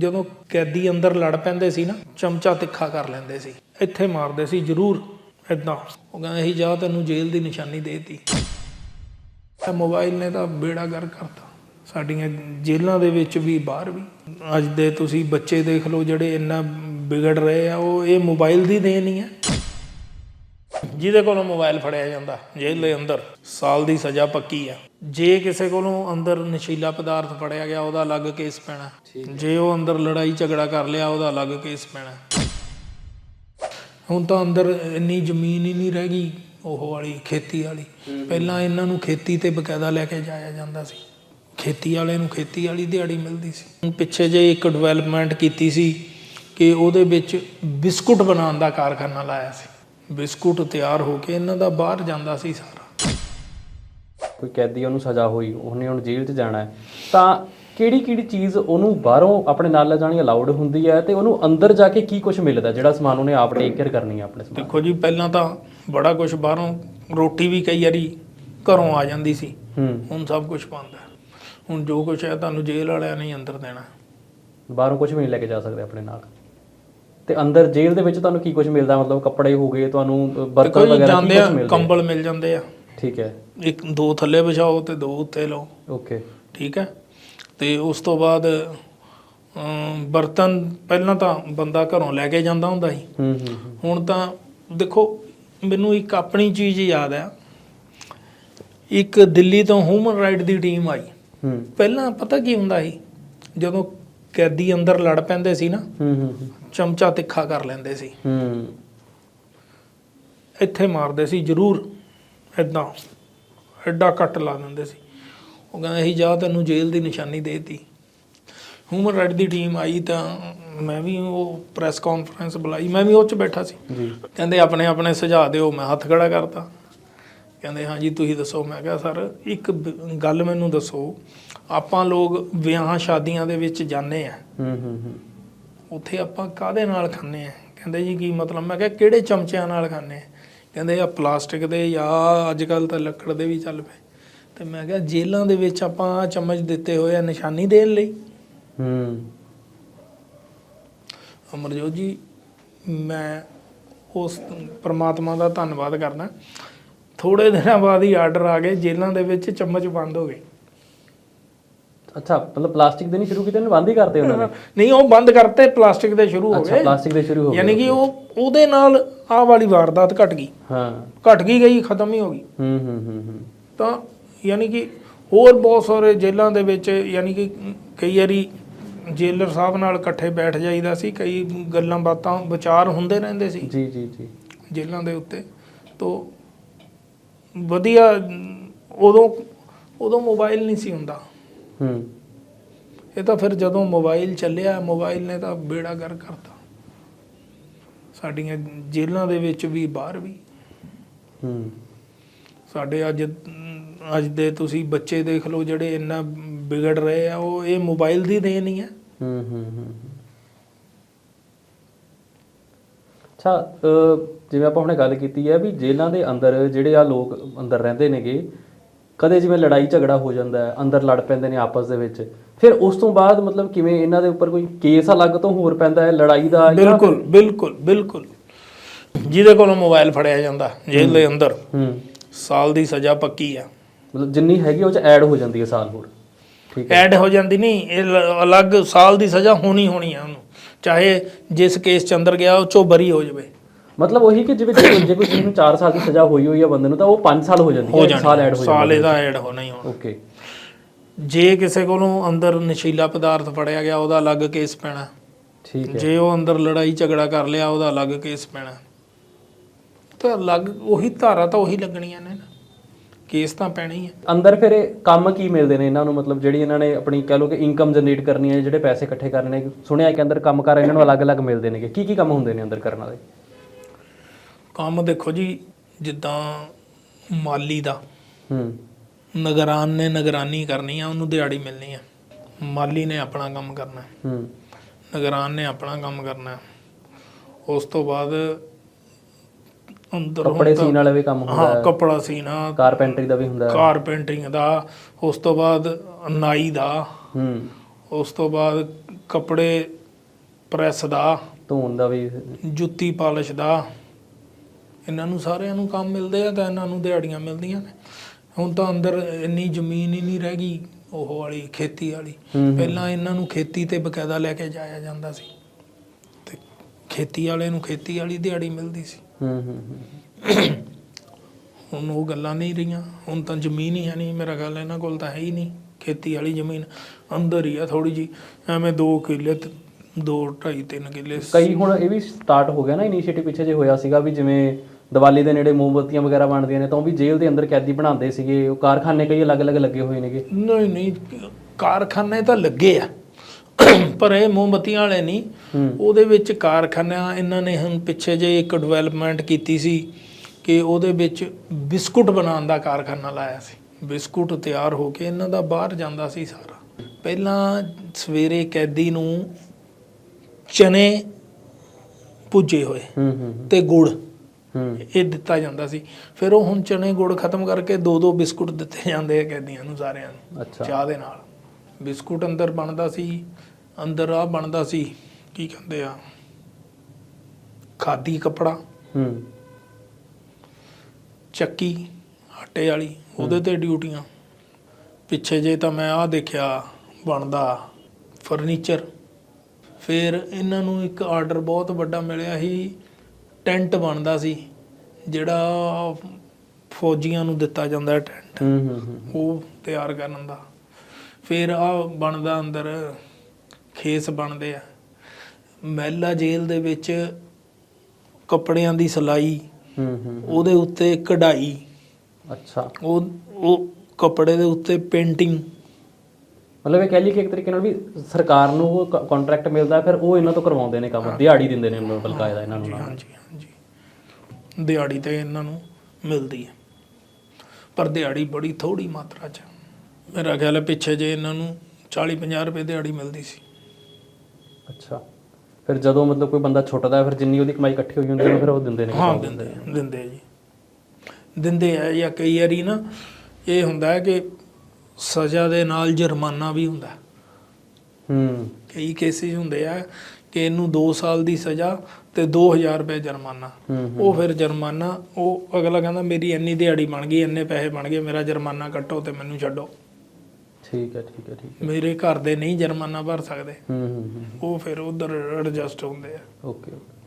ਜਦੋਂ ਕੈਦੀ ਅੰਦਰ ਲੜ ਪੈਂਦੇ ਸੀ ਨਾ, ਚਮਚਾ ਤਿੱਖਾ ਕਰ ਲੈਂਦੇ ਸੀ। ਇੱਥੇ ਮਾਰਦੇ ਸੀ, ਜ਼ਰੂਰ ਇਦਾਂ ਉਹ ਕਹਿੰਦੇ ਸੀ, ਜਾ ਤੈਨੂੰ ਜੇਲ੍ਹ ਦੀ ਨਿਸ਼ਾਨੀ ਦੇਤੀ। ਇਹ ਮੋਬਾਈਲ ਨੇ ਤਾਂ ਬੇੜਾ ਗਰ ਕਰਤਾ। ਸਾਡੀਆਂ ਜੇਲ੍ਹਾਂ ਦੇ ਵਿੱਚ ਵੀ, ਬਾਹਰ ਵੀ। ਅੱਜ ਦੇ ਤੁਸੀਂ ਬੱਚੇ ਦੇਖ ਲਓ, ਜਿਹੜੇ ਇੰਨਾ ਵਿਗੜ ਰਹੇ ਆ, ਉਹ ਇਹ ਮੋਬਾਈਲ ਦੀ ਦੇਣ ਹੀ ਹੈ ਜਿਹਦੇ ਕੋਲੋਂ ਮੋਬਾਈਲ ਫੜਿਆ ਜਾਂਦਾ ਜੇਲ੍ਹ ਦੇ ਅੰਦਰ ਸਾਲ ਦੀ ਸਜ਼ਾ ਪੱਕੀ ਆ। ਜੇ ਕਿਸੇ ਕੋਲੋਂ ਅੰਦਰ ਨਸ਼ੀਲਾ ਪਦਾਰਥ ਫੜਿਆ ਗਿਆ ਉਹਦਾ ਅਲੱਗ ਕੇਸ ਪੈਣਾ। ਜੇ ਉਹ ਅੰਦਰ ਲੜਾਈ ਝਗੜਾ ਕਰ ਲਿਆ ਉਹਦਾ ਅਲੱਗ ਕੇਸ ਪੈਣਾ। ਹੁਣ ਤਾਂ ਅੰਦਰ ਇੰਨੀ ਜ਼ਮੀਨ ਹੀ ਨਹੀਂ ਰਹਿ ਗਈ ਉਹ ਵਾਲੀ ਖੇਤੀ ਵਾਲੀ। ਪਹਿਲਾਂ ਇਹਨਾਂ ਨੂੰ ਖੇਤੀ ਤੇ ਬਕਾਇਦਾ ਲੈ ਕੇ ਜਾਇਆ ਜਾਂਦਾ ਸੀ। ਖੇਤੀ ਵਾਲੇ ਨੂੰ ਖੇਤੀ ਵਾਲੀ ਦਿਹਾੜੀ ਮਿਲਦੀ ਸੀ। ਹੁਣ ਪਿੱਛੇ ਜੇ ਇੱਕ ਡਿਵੈਲਪਮੈਂਟ ਕੀਤੀ ਸੀ ਕਿ ਉਹਦੇ ਵਿੱਚ ਬਿਸਕੁਟ ਬਣਾਉਣ ਦਾ ਕਾਰਖਾਨਾ ਲਾਇਆ ਸੀ। ਬਿਸਕੁਟ ਤਿਆਰ ਹੋ ਕੇ ਇਹਨਾਂ ਦਾ ਬਾਹਰ ਜਾਂਦਾ ਸੀ ਸਾਰਾ। ਕੋਈ ਕੈਦੀ ਉਹਨੂੰ ਸਜ਼ਾ ਹੋਈ ਉਹਨੇ ਹੁਣ ਜੇਲ੍ਹ 'ਚ ਜਾਣਾ ਹੈ। ਤਾਂ ਕਿਹੜੀ ਕਿਹੜੀ ਚੀਜ਼ ਉਹਨੂੰ ਬਾਹਰੋਂ ਆਪਣੇ ਨਾਲ ਲੈ ਜਾਣੀ ਅਲਾਉਡ ਹੁੰਦੀ ਹੈ ਤੇ ਉਹਨੂੰ ਅੰਦਰ ਜਾ ਕੇ ਕੀ ਕੁਝ ਮਿਲਦਾ ਜਿਹੜਾ ਸਮਾਨ ਉਹਨੇ ਆਪ ਟੇਕ ਕੇਅਰ ਕਰਨੀ ਹੈ ਆਪਣੇ ਸਮਾਨ? ਦੇਖੋ ਜੀ ਪਹਿਲਾਂ ਤਾਂ ਬੜਾ ਕੁਝ ਬਾਹਰੋਂ ਰੋਟੀ ਵੀ ਕਈ ਵਾਰੀ ਘਰੋਂ ਆ ਜਾਂਦੀ ਸੀ। ਹੁਣ ਸਭ ਕੁਝ ਹੈ। ਹੁਣ ਜੋ ਕੁਝ ਹੈ ਤੁਹਾਨੂੰ ਜੇਲ੍ਹ ਵਾਲਿਆਂ ਨੇ ਅੰਦਰ ਦੇਣਾ। ਬਾਹਰੋਂ ਕੁਝ ਵੀ ਨਹੀਂ ਲੈ ਕੇ ਜਾ ਸਕਦੇ ਆਪਣੇ ਨਾਲ। ਤੇ ਅੰਦਰ ਜੇਲ੍ਹ ਦੇ ਵਿੱਚ ਤੁਹਾਨੂੰ ਕੀ ਕੁਝ ਮਿਲਦਾ? ਮਤਲਬ ਕੱਪੜੇ ਹੋ ਗਏ ਤੁਹਾਨੂੰ ਜੀ ਵਗੈਰਾ ਕੀ ਕੁਝ ਆ ਮਿਲਦਾ ਕੰਬਲ ਮਿਲ ਜਾਂਦੇ ਆ। ਠੀਕ ਹੈ। ਇੱਕ ਦੋ ਥੱਲੇ ਵਿਛਾਓ ਤੇ ਦੋ ਉੱਤੇ ਲਓ। ਓਕੇ। ਠੀਕ ਹੈ। ਤੇ ਉਸ ਤੋਂ ਬਾਅਦ ਬਰਤਨ ਪਹਿਲਾਂ ਤਾਂ ਬੰਦਾ ਘਰੋਂ ਲੈ ਕੇ ਜਾਂਦਾ ਹੁੰਦਾ ਸੀ। ਹੂੰ ਹੂੰ। ਹੁਣ ਤਾਂ ਦੇਖੋ ਮੈਨੂੰ ਇੱਕ ਆਪਣੀ ਚੀਜ਼ ਯਾਦ ਆ। ਇੱਕ ਦਿੱਲੀ ਤੋਂ ਹਿਊਮਨ ਰਾਈਟ ਦੀ ਟੀਮ ਆਈ। ਹੂੰ। ਪਹਿਲਾਂ ਪਤਾ ਕੀ ਹੁੰਦਾ ਸੀ? ਜਦੋਂ ਕੈਦੀ ਅੰਦਰ ਲੜ ਪੈਂਦੇ ਸੀ ਨਾ ਹੂੰ ਹੂੰ। ਚਮਚਾ ਤਿੱਖਾ ਕਰ ਲੈਂਦੇ ਸੀ। ਹੂੰ। ਇੱਥੇ ਮਾਰਦੇ ਸੀ ਜ਼ਰੂਰ ਇਦਾਂ ਐਡਾ ਕੱਟ ਲਾ ਦਿੰਦੇ ਸੀ। ਉਹ ਕਹਿੰਦੇ ਸੀ ਜਾ ਤੈਨੂੰ ਜੇਲ੍ਹ ਦੀ ਨਿਸ਼ਾਨੀ ਦੇਤੀ। ਹਿਊਮਨ ਰਾਈਟ ਦੀ ਟੀਮ ਆਈ ਤਾਂ ਮੈਂ ਵੀ ਉਹ ਪ੍ਰੈਸ ਕਾਨਫਰੰਸ ਬੁਲਾਈ ਮੈਂ ਵੀ ਉਹ 'ਚ ਬੈਠਾ ਸੀ। ਜੀ। ਕਹਿੰਦੇ ਆਪਣੇ ਆਪਣੇ ਸੁਝਾਅ ਦਿਓ ਮੈਂ ਹੱਥ ਖੜਾ ਕਰਤਾ ਕਹਿੰਦੇ ਹਾਂ ਜੀ ਤੁਸੀਂ ਦੱਸੋ। ਮੈਂ ਕਿਹਾ ਸਰ ਇੱਕ ਗੱਲ ਮੈਨੂੰ ਦੱਸੋ। ਆਪਾਂ ਲੋਕ ਵਿਆਹਾਂ ਸ਼ਾਦੀਆਂ ਦੇ ਵਿੱਚ ਜਾਂਦੇ ਆ। ਹੂੰ ਹੂੰ ਹੂੰ। ਉੱਥੇ ਆਪਾਂ ਕਾਦੇ ਨਾਲ ਖਾਂਦੇ ਆ? ਕਹਿੰਦੇ ਜੀ ਕੀ ਮਤਲਬ? ਮੈਂ ਕਿਹਾ ਕਿਹੜੇ ਚਮਚਿਆਂ ਨਾਲ ਖਾਂਦੇ ਆ? ਕਹਿੰਦੇ ਆ ਪਲਾਸਟਿਕ ਦੇ ਜਾਂ ਅੱਜ ਕੱਲ ਤਾਂ ਲੱਕੜ ਦੇ ਵੀ ਚੱਲ ਪਏ। ਤੇ ਮੈਂ ਕਿਹਾ ਜੇਲ੍ਹਾਂ ਦੇ ਵਿੱਚ ਆਪਾਂ ਚਮਚ ਦਿੱਤੇ ਹੋਏ ਆ ਨਿਸ਼ਾਨੀ ਦੇਣ ਲਈ। ਹੂੰ। ਅਮਰਜੋਤ ਜੀ ਮੈਂ ਉਸ ਪ੍ਰਮਾਤਮਾ ਦਾ ਧੰਨਵਾਦ ਕਰਦਾ। ਥੋੜੇ ਦਿਨਾਂ ਬਾਅਦ ਹੀ ਆਰਡਰ ਆ ਗਏ ਜੇਲ੍ਹਾਂ ਦੇ ਵਿੱਚ ਚਮਚ ਬੰਦ ਹੋ ਗਏ। ਅੱਛਾ ਮਤਲਬ ਪਲਾਸਟਿਕ ਦੇ ਨਹੀਂ ਸ਼ੁਰੂ ਕੀਤੇ ਨੇ ਬੰਦ ਹੀ ਕਰਤੇ ਉਹਨਾਂ ਨੇ? ਨਹੀਂ ਉਹ ਬੰਦ ਕਰਤੇ ਪਲਾਸਟਿਕ ਦੇ ਸ਼ੁਰੂ ਹੋ ਅੱਛਾ ਗਏ। ਪਲਾਸਟਿਕ ਦੇ ਸ਼ੁਰੂ ਹੋ ਗਏ ਯਾਨੀ ਕਿ ਉਹ ਉਹਦੇ ਨਾਲ ਆਹ ਵਾਲੀ ਵਾਰਦਾਤ ਘਟ ਗਈ। ਹਾਂ। ਘਟ ਗਈ ਗਈ ਖਤਮ ਹੀ ਹੋ ਗਈ। ਹੂੰ ਹੂੰ ਹੂੰ ਹੂੰ। ਤਾਂ ਯਾਨੀ ਕਿ ਹੋਰ ਬਹੁਤ ਸਾਰੇ ਜੇਲ੍ਹਾਂ ਦੇ ਵਿੱਚ ਯਾਨੀ ਕਿ ਕਈ ਵਾਰੀ ਜੇਲਰ ਸਾਹਿਬ ਨਾਲ ਇਕੱਠੇ ਬੈਠ ਜਾਈਦਾ ਸੀ ਕਈ ਗੱਲਾਂ ਬਾਤਾਂ ਵਿਚਾਰ ਹੁੰਦੇ ਰਹਿੰਦੇ ਸੀ। ਜੀ ਜੀ ਜੀ। ਜੇਲ੍ਹਾਂ ਦੇ ਉੱਤੇ। ਤੋਂ ਵਧੀਆ ਉਦੋਂ ਉਦੋਂ ਮੋਬਾਈਲ ਨਹੀਂ ਸੀ ਹੁੰਦਾ। ਹੂੰ। ਇਹ ਤਾਂ ਫਿਰ ਜਦੋਂ ਮੋਬਾਈਲ ਚੱਲਿਆ ਮੋਬਾਈਲ ਨੇ ਤਾਂ ਬੇੜਾ ਗਰ ਕਰਤਾ। ਸਾਡੀਆਂ ਜੇਲ੍ਹਾਂ ਦੇ ਵਿੱਚ ਵੀ ਬਾਹਰ ਵੀ। ਹੂੰ। ਸਾਡੇ ਅੱਜ ਅੱਜ ਦੇ ਤੁਸੀਂ ਬੱਚੇ ਦੇਖ ਲਓ ਜਿਹੜੇ ਇੰਨਾ ਵਿਗੜ ਰਹੇ ਆ ਉਹ ਇਹ ਮੋਬਾਈਲ ਦੀ ਦੇਣ ਹੀ ਹੈ ਹੂੰ ਹੂੰ ਹੂੰ। ਅੱਛਾ ਜਿਵੇਂ ਆਪਾਂ ਹੁਣੇ ਗੱਲ ਕੀਤੀ ਹੈ ਵੀ ਜੇਲ੍ਹਾਂ ਦੇ ਅੰਦਰ ਜਿਹੜੇ ਆ ਲੋਕ ਅੰਦਰ ਰਹਿੰਦੇ ਨੇਗੇ ਕਦੇ ਜਿਵੇਂ ਲੜਾਈ ਝਗੜਾ ਹੋ ਜਾਂਦਾ ਹੈ ਅੰਦਰ ਲੜ ਪੈਂਦੇ ਨੇ ਆਪਸ ਦੇ ਵਿੱਚ ਫਿਰ ਉਸ ਤੋਂ ਬਾਅਦ ਮਤਲਬ ਕਿਵੇਂ ਇਹਨਾਂ ਦੇ ਉੱਪਰ ਕੋਈ ਕੇਸ ਅਲੱਗ ਤੋਂ ਹੋਰ ਪੈਂਦਾ ਹੈ ਲੜਾਈ ਦਾ ਬਿਲਕੁਲ ਬਿਲਕੁਲ ਬਿਲਕੁਲ। ਜਿਹਦੇ ਕੋਲੋਂ ਮੋਬਾਈਲ ਫੜਿਆ ਜਾਂਦਾ ਜੇਲ੍ਹ ਦੇ ਅੰਦਰ ਹੂੰ। ਸਾਲ ਦੀ ਸਜ਼ਾ ਪੱਕੀ ਆ। ਮਤਲਬ ਜਿੰਨੀ ਹੈਗੀ ਉਹ ਚ ਐਡ ਹੋ ਜਾਂਦੀ ਹੈ ਸਾਲ ਹੋਰ। ਠੀਕ ਹੈ। ਐਡ ਹੋ ਜਾਂਦੀ ਨਹੀਂ ਇਹ ਅਲੱਗ ਸਾਲ ਦੀ ਸਜ਼ਾ ਹੋਣੀ ਹੋਣੀ ਆ ਉਹਨੂੰ। ਚਾਹੇ ਜਿਸ ਕੇਸ ਚ ਅੰਦਰ ਗਿਆ ਉਹ ਚੋਂ ਬਰੀ ਹੋ ਜਾਵੇ। ਮਤਲਬ ਉਹੀ ਕਿ ਜਿਵੇਂ ਜੇ ਜੇ ਕੋਈ ਨੂੰ 4 ਸਾਲ ਦੀ ਸਜ਼ਾ ਹੋਈ ਹੋਈ ਹੈ ਬੰਦੇ ਨੂੰ ਤਾਂ ਉਹ 5 ਸਾਲ ਹੋ ਜਾਂਦੀ ਹੋ ਹੈ ਇੱਕ ਸਾਲ ਐਡ ਜਾਣੀ ਹੋ। ਸਾਲ ਜਾਂਦਾ ਇਹਦਾ ਐਡ ਹੋਣਾ ਹੀ ਹੋਣਾ। ਓਕੇ ਜੇ ਕਿਸੇ ਕੋਲੋਂ ਅੰਦਰ ਨਸ਼ੀਲਾ ਪਦਾਰਥ ਫੜਿਆ ਗਿਆ ਉਹਦਾ ਅਲੱਗ ਕੇਸ ਪੈਣਾ। ਠੀਕ ਹੈ। ਜੇ ਉਹ ਅੰਦਰ ਲੜਾਈ ਝਗੜਾ ਕਰ ਲਿਆ ਉਹਦਾ ਅਲੱਗ ਕੇਸ ਪੈਣਾ। ਤਾਂ ਅਲੱਗ ਉਹੀ ਧਾਰਾ ਤਾਂ ਉਹੀ ਲੱਗਣੀਆਂ ਨੇ ਨਾ। ਕੇਸ ਤਾਂ ਪੈਣਾ ਹੀ। ਹੈ ਅੰਦਰ ਫਿਰ ਇਹ ਕੰਮ ਕੀ ਮਿਲਦੇ ਨੇ ਇਹਨਾਂ ਨੂੰ? ਮਤਲਬ ਜਿਹੜੀ ਇਹਨਾਂ ਨੇ ਆਪਣੀ ਕਹ ਲਓ ਕਿ ਇਨਕਮ ਜਨਰੇਟ ਕਰਨੀ ਹੈ ਜਿਹੜੇ ਪੈਸੇ ਇਕੱਠੇ ਕਰਨੇ ਨੇ। ਸੁਣਿਆ ਕਿ ਅੰਦਰ ਕੰਮ ਕਰ ਇਹਨਾਂ ਨੂੰ ਅਲੱਗ-ਅਲੱਗ ਮਿਲਦੇ ਨੇਗੇ। ਕੀ ਕੀ ਕੰਮ ਹੁੰਦੇ ਨੇ ਅੰਦਰ ਕਰਨ ਵਾਲੇ? ਕੰਮ ਦੇਖੋ ਜੀ ਜਿੱਦਾਂ ਮਾਲੀ ਦਾ। ਹੂੰ। ਨਗਰਾਨ ਨੇ ਨਗਰਾਨੀ ਕਰਨੀ ਆ ਉਹਨੂੰ ਦਿਹਾੜੀ ਮਿਲਣੀ ਆ। ਮਾਲੀ ਨੇ ਆਪਣਾ ਕੰਮ ਕਰਨਾ। ਹੈ, ਹੂੰ ਨਗਰਾਨ ਨੇ ਆਪਣਾ ਕੰਮ ਕਰਨਾ। ਹੈ। ਉਸ ਤੋਂ ਬਾਅਦ ਅੰਦਰ ਕੱਪੜੇ ਸੀਨ ਵਾਲੇ ਵੀ ਕੰਮ ਹੁੰਦਾ ਹਾਂ ਹੈ। ਕੱਪੜਾ ਸੀਨਾ ਕਾਰਪੈਂਟਰੀ ਦਾ ਵੀ ਹੁੰਦਾ ਹੈ। ਕਾਰਪੈਂਟਰਿੰਗ ਦਾ। ਉਸ ਤੋਂ ਬਾਅਦ ਨਾਈ ਦਾ। ਹੂੰ। ਉਸ ਤੋਂ ਬਾਅਦ ਕੱਪੜੇ ਪ੍ਰੈਸ ਦਾ। ਧੋਣ ਦਾ ਵੀ ਜੁੱਤੀ ਪਾਲਿਸ਼ ਦਾ। ਇਹਨਾਂ ਨੂੰ ਸਾਰਿਆਂ ਨੂੰ ਕੰਮ ਮਿਲਦੇ ਆ ਤਾਂ ਇਹਨਾਂ ਨੂੰ ਦਿਹਾੜੀਆਂ ਮਿਲਦੀਆਂ ਨੇ। ਹੁਣ ਤਾਂ ਅੰਦਰ ਇੰਨੀ ਜ਼ਮੀਨ ਹੀ ਨਹੀਂ ਰਹਿ ਗਈ ਉਹ ਵਾਲੀ ਖੇਤੀ ਵਾਲੀ। ਪਹਿਲਾਂ ਇਹਨਾਂ ਨੂੰ ਖੇਤੀ ਤੇ ਬਕਾਇਦਾ ਲੈ ਕੇ ਜਾਇਆ ਜਾਂਦਾ ਸੀ। ਤੇ ਖੇਤੀ ਵਾਲੇ ਨੂੰ ਖੇਤੀ ਵਾਲੀ ਦਿਹਾੜੀ ਮਿਲਦੀ ਸੀ। ਹੂੰ ਹੂੰ ਹੂੰ। ਹੁਣ ਉਹ ਗੱਲਾਂ ਨਹੀਂ ਰਹੀਆਂ। ਹੁਣ ਤਾਂ ਜ਼ਮੀਨ ਹੀ ਹੈ ਨਹੀਂ। ਮੇਰਾ ਗੱਲ ਇਹਨਾਂ ਕੋਲ ਤਾਂ ਹੈ ਹੀ ਨਹੀਂ। ਖੇਤੀ ਵਾਲੀ ਜ਼ਮੀਨ ਅੰਦਰ ਹੀ ਆ ਥੋੜੀ ਜੀ ਐਵੇਂ 2 ਕਿੱਲੇ 2 2.5 3 ਕਿੱਲੇ ਕਈ ਹੁਣ ਇਹ ਵੀ ਸਟਾਰਟ ਹੋ ਗਿਆ ਨਾ ਇਨੀਸ਼ੀਏਟਿਵ ਪਿੱਛੇ ਜੇ ਹੋਇਆ ਸੀਗਾ ਵੀ ਜਿਵੇਂ ਦੀਵਾਲੀ ਦੇ ਨੇੜੇ ਮੋਮਬੱਤੀਆਂ ਵਗੈਰਾ ਵੰਡਦੀਆਂ ਨੇ ਤਾਂ ਉਹ ਵੀ ਜੇਲ੍ਹ ਦੇ ਅੰਦਰ ਕੈਦੀ ਬਣਾਉਂਦੇ ਸੀਗੇ ਉਹ ਕਾਰਖਾਨੇ ਕਈ ਅਲੱਗ-ਅਲੱਗ ਲੱਗੇ ਹੋਏ ਨੇਗੇ? ਨਹੀਂ ਨਹੀਂ ਕਾਰਖਾਨੇ ਤਾਂ ਲੱਗੇ ਆ ਪਰ ਇਹ ਮੋਮਬੱਤੀਆਂ ਵਾਲੇ ਨਹੀਂ। ਉਹਦੇ ਵਿੱਚ ਕਾਰਖਾਨਾ ਇਹਨਾਂ ਨੇ ਹੁਣ ਪਿੱਛੇ ਜੇ ਇੱਕ ਡਿਵੈਲਪਮੈਂਟ ਕੀਤੀ ਸੀ ਕਿ ਉਹਦੇ ਵਿੱਚ ਬਿਸਕੁਟ ਬਣਾਉਣ ਦਾ ਕਾਰਖਾਨਾ ਲਾਇਆ ਸੀ। ਬਿਸਕੁਟ ਤਿਆਰ ਹੋ ਕੇ ਇਹਨਾਂ ਦਾ ਬਾਹਰ ਜਾਂਦਾ ਸੀ ਸਾਰਾ। ਪਹਿਲਾਂ ਸਵੇਰੇ ਕੈਦੀ ਨੂੰ ਚਨੇ ਭੁੱਜੇ ਹੋਏ ਤੇ ਗੁੜ। ਇਹ ਦਿੱਤਾ ਜਾਂਦਾ ਸੀ। ਫਿਰ ਉਹ ਹੁਣ ਚਨੇ ਗੁੜ ਖਤਮ ਕਰਕੇ ਦੋ ਦੋ ਬਿਸਕੁਟ ਦਿੱਤੇ ਜਾਂਦੇ ਆ ਕੈਦੀਆਂ ਨੂੰ ਸਾਰਿਆਂ ਨੂੰ। ਚਾਹ ਦੇ ਨਾਲ। ਬਿਸਕੁਟ ਅੰਦਰ ਬਣਦਾ ਸੀ ਅੰਦਰ ਆ ਬਣਦਾ ਸੀ ਕੀ ਕਹਿੰਦੇ ਆ? ਖਾਦੀ ਕਪੜਾ। ਹੂੰ। ਚੱਕੀ ਆਟੇ ਵਾਲੀ ਉਹਦੇ ਤੇ ਡਿਊਟੀਆਂ। ਪਿੱਛੇ ਜੇ ਤਾਂ ਮੈਂ ਆ ਦੇਖਿਆ ਬਣਦਾ ਫਰਨੀਚਰ। ਫਿਰ ਇਹਨਾਂ ਨੂੰ ਇੱਕ ਆਰਡਰ ਬਹੁਤ ਵੱਡਾ ਮਿਲਿਆ ਸੀ ਟੈਂਟ ਬਣਦਾ ਸੀ ਜਿਹੜਾ ਫੌਜੀਆਂ ਨੂੰ ਦਿੱਤਾ ਜਾਂਦਾ ਟੈਂਟ। ਹੂੰ ਹੂੰ ਹੂੰ। ਉਹ ਤਿਆਰ ਕਰਨ ਦਾ। ਫਿਰ ਆ ਬਣਦਾ ਅੰਦਰ ਖੇਸ ਬਣਦੇ ਆ। ਮਹਿਲਾ ਜੇਲ੍ਹ ਦੇ ਵਿੱਚ ਕੱਪੜਿਆਂ ਦੀ ਸਿਲਾਈ ਹੂੰ ਹੂੰ ਉਹਦੇ ਉੱਤੇ ਕਢਾਈ। ਅੱਛਾ। ਉਹ ਉਹ ਕੱਪੜੇ ਦੇ ਉੱਤੇ ਪੇਂਟਿੰਗ। ਮਤਲਬ ਇਹ ਕਹਿ ਲਈ ਕਿ ਇੱਕ ਤਰੀਕੇ ਨਾਲ ਵੀ ਸਰਕਾਰ ਨੂੰ ਉਹ ਕੰਟਰੈਕਟ ਮਿਲਦਾ ਫਿਰ ਉਹ ਇਹਨਾਂ ਤੋਂ ਕਰਵਾਉਂਦੇ ਨੇ ਕੰਮ ਦਿਹਾੜੀ ਦਿੰਦੇ ਨੇ ਉਹਨਾਂ ਨੂੰ ਬਲਕਾਇਦਾ ਇਹਨਾਂ ਨੂੰ ਹਾਂਜੀ ਹਾਂਜੀ ਦਿਹਾੜੀ ਤੇ ਇਹਨਾਂ ਨੂੰ ਮਿਲਦੀ ਹੈ। ਪਰ ਦਿਹਾੜੀ ਬੜੀ ਥੋੜੀ ਮਾਤਰਾ 'ਚ। ਮੇਰਾ ਖਿਆਲ ਹੈ ਪਿੱਛੇ ਜੇ ਇਹਨਾਂ ਨੂੰ 40 50 ਰੁਪਏ ਦਿਹਾੜੀ ਮਿਲਦੀ ਸੀ। ਅੱਛਾ। ਫਿਰ ਜਦੋਂ ਮਤਲਬ ਕੋਈ ਬੰਦਾ ਛੁੱਟਦਾ ਫਿਰ ਜਿੰਨੀ ਉਹਦੀ ਕਮਾਈ ਇਕੱਠੀ ਹੋਈ ਹੁੰਦੀ ਹੈ ਫਿਰ ਉਹ ਦਿੰਦੇ ਨੇ ਹਾਂ ਦਿੰਦੇ ਦਿੰਦੇ ਜੀ। ਦਿੰਦੇ ਆ ਜਾਂ ਕਈ ਵਾਰੀ ਨਾ ਇਹ ਹੁੰਦਾ ਹੈ ਕਿ ਸਜ਼ਾ ਦੇ ਨਾਲ ਜੁਰਮਾਨਾ ਵੀ ਹੁੰਦਾ। ਹੈ। ਕਈ ਕੇਸਿਸ ਹੁੰਦੇ ਆ ਕਿ ਇਹਨੂੰ 2 ਸਾਲ ਦੀ ਸਜ਼ਾ ਤੇ 2000 ਰੁਪਏ ਜੁਰਮਾਨਾ। ਉਹ ਫਿਰ ਜੁਰਮਾਨਾ ਉਹ ਅਗਲਾ ਕਹਿੰਦਾ ਮੇਰੀ ਇੰਨੀ ਦਿਹਾੜੀ ਬਣ ਗਈ ਇੰਨੇ ਪੈਸੇ ਬਣ ਗਏ ਮੇਰਾ ਜੁਰਮਾਨਾ ਕੱਟੋ ਤੇ ਮੈਨੂੰ ਛੱਡੋ। ਠੀਕ ਹੈ ਠੀਕ ਹੈ ਠੀਕ ਹੈ। ਮੇਰੇ ਘਰ ਦੇ ਨਹੀਂ ਜੁਰਮਾਨਾ ਭਰ ਸਕਦੇ। ਹੂੰ ਹੂੰ ਉਹ ਫਿਰ ਉਧਰ ਐਡਜਸਟ ਹੁੰਦੇ ਆ। ਓਕੇ